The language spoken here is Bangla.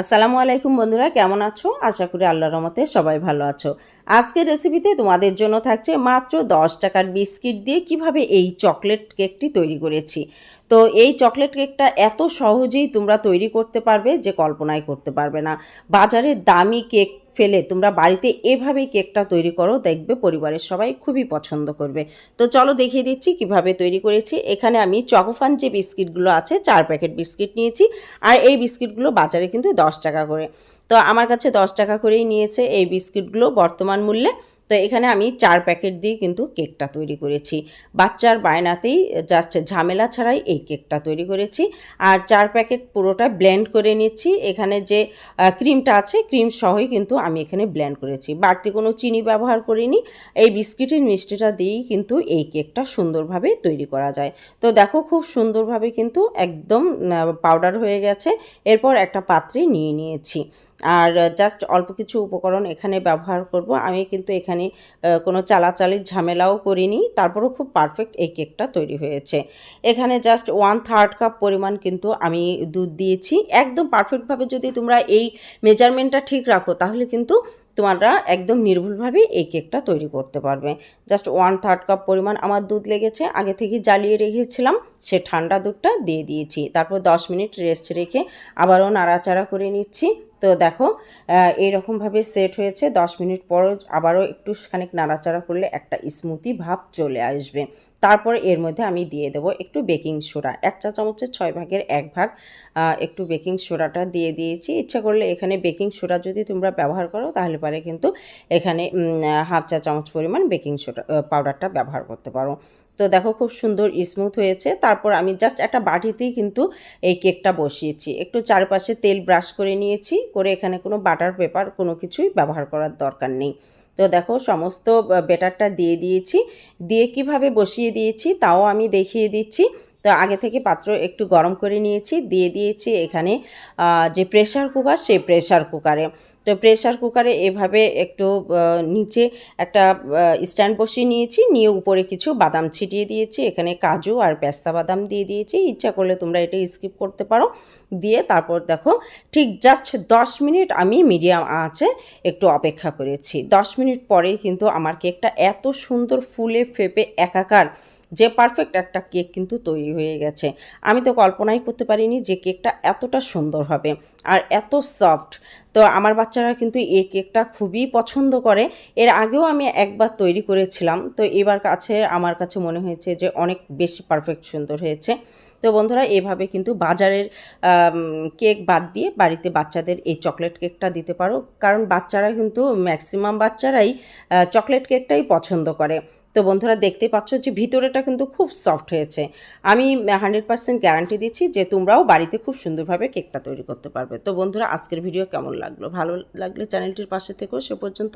আসসালামু আলাইকুম বন্ধুরা, কেমন আছো? আশা করি আল্লাহর রহমতে সবাই ভালো আছো। আজকের রেসিপিতে তোমাদের জন্য থাকছে মাত্র দশ টাকার বিস্কিট দিয়ে কীভাবে এই চকলেট কেকটি তৈরি করেছি। তো এই চকলেট কেকটা এত সহজেই তোমরা তৈরি করতে পারবে যে কল্পনাই করতে পারবে না। বাজারে দামি কেক ফেলে তোমরা বাড়িতে এভাবেই কেকটা তৈরি করো, দেখবে পরিবারের সবাই খুবই পছন্দ করবে। তো চলো দেখিয়ে দিচ্ছি কীভাবে তৈরি করেছি। এখানে আমি চকোফান যে বিস্কিটগুলো আছে, চার প্যাকেট বিস্কিট নিয়েছি। আর এই বিস্কিটগুলো বাজারে কিন্তু দশ টাকা করে। তো আমার কাছে দশ টাকা করেই নিয়েছে এই বিস্কিটগুলো বর্তমান মূল্যে। তো এখানে আমি চার প্যাকেট দিয়ে কিন্তু কেকটা তৈরি করেছি। বাচ্চার বায়নাতেই জাস্ট ঝামেলা ছাড়াই এই কেকটা তৈরি করেছি। আর চার প্যাকেট পুরোটা ব্লেন্ড করে নিচ্ছি। এখানে যে ক্রিমটা আছে ক্রিম সহই কিন্তু আমি এখানে ব্লেন্ড করেছি। বাড়তি কোনো চিনি ব্যবহার করিনি। এই বিস্কিটের মিষ্টিটা দিয়েই কিন্তু এই কেকটা সুন্দরভাবে তৈরি করা যায়। তো দেখো খুব সুন্দরভাবে কিন্তু একদম পাউডার হয়ে গেছে। এরপর একটা পাত্রে নিয়ে নিয়েছি। আর জাস্ট অল্প কিছু উপকরণ এখানে ব্যবহার করব। আমি কিন্তু এখানে কোনো চালাচালির ঝামেলাও করিনি। তারপরও খুব পারফেক্ট এই কেকটা তৈরি হয়েছে। এখানে জাস্ট ওয়ান থার্ড কাপ পরিমাণ কিন্তু আমি দুধ দিয়েছি। একদম পারফেক্টভাবে যদি তোমরা এই মেজারমেন্টটা ঠিক রাখো, তাহলে কিন্তু তোমরা একদম নির্ভুলভাবে এই কেকটা তৈরি করতে পারবে। জাস্ট ওয়ান থার্ড কাপ পরিমাণ আমার দুধ লেগেছে। আগে থেকে জ্বালিয়ে রেখেছিলাম সে ঠান্ডা দুধটা দিয়ে দিয়েছি। তারপর দশ মিনিট রেস্ট রেখে আবারও নাড়াচাড়া করে নিচ্ছি। তো দেখো আহ, এইরকমভাবে সেট হয়েছে। দশ মিনিট পর আবারও একটু খানিক নাড়াচাড়া করলে একটা স্মুথি ভাব চলে আসবে। তারপর এর মধ্যে আমি দিয়ে দেবো একটু বেকিং সোডা। এক চা চামচের ছয় ভাগের এক ভাগ একটু বেকিং সোডাটা দিয়ে দিয়েছি। ইচ্ছা করলে এখানে বেকিং সোডা যদি তোমরা ব্যবহার করো, তাহলে পরে কিন্তু এখানে হাফ চা চামচ পরিমাণ বেকিং সোডা পাউডারটা ব্যবহার করতে পারো। তো দেখো খুব সুন্দর স্মুথ হয়েছে। তারপর আমি জাস্ট একটা বাটিতেই কিন্তু এই কেকটা বসিয়েছি। একটু চারপাশে তেল ব্রাশ করে নিয়েছি, করে এখানে কোনো বাটার পেপার কোনো কিছুই ব্যবহার করার দরকার নেই। তো দেখো সমস্ত বেটারটা দিয়ে দিয়েছি। দিয়ে কীভাবে বসিয়ে দিয়েছি তাও আমি দেখিয়ে দিচ্ছি। তো আগে থেকে পাত্র একটু গরম করে নিয়েছি। দিয়ে দিয়েছি এখানে যে প্রেশার কুকার সেই প্রেশার কুকারে তো প্রেশার কুকারে এভাবে একটু নিচে একটা স্ট্যান্ড বসিয়ে নিয়েছি। নিয়ে উপরে কিছু বাদাম ছিটিয়ে দিয়েছি। এখানে কাজু আর পেস্তা বাদাম দিয়ে দিয়েছি। ইচ্ছা করলে তোমরা এটা স্কিপ করতে পারো। দিয়ে তারপর দেখো, ঠিক জাস্ট দশ মিনিট আমি মিডিয়াম আঁচে একটু অপেক্ষা করেছি। দশ মিনিট পরেই কিন্তু আমার কেকটা এত সুন্দর, ফুলে, ফেপে, একাকার যে পারফেক্ট একটা কেক কিন্তু তৈরি হয়ে গেছে। আমি তো কল্পনাই করতে পারিনি যে কেকটা এতটা সুন্দর হবে আর এত সফট তো আমার বাচ্চারা কিন্তু এই কেকটা খুবই পছন্দ করে। এর আগেও আমি একবার তৈরি করেছিলাম। তো এবার কাছে, আমার কাছে মনে হয়েছে যে অনেক বেশি পারফেক্ট সুন্দর হয়েছে। তো বন্ধুরা, এভাবে কিন্তু বাজারের কেক বাদ দিয়ে বাড়িতে বাচ্চাদের এই চকলেট কেকটা দিতে পারো। কারণ বাচ্চারা কিন্তু ম্যাক্সিমাম বাচ্চারাই চকলেট কেকটাই পছন্দ করে। তো বন্ধুরা দেখতে পাচ্ছ যে ভিতরেটা কিন্তু খুব সফট হয়েছে। আমি হান্ড্রেড পার্সেন্ট গ্যারান্টি দিচ্ছি যে তোমরাও বাড়িতে খুব সুন্দরভাবে কেকটা তৈরি করতে পারবে। তো বন্ধুরা, আজকের ভিডিও কেমন লাগল? ভালো লাগলে চ্যানেলটির পাশে থেকেও সে পর্যন্ত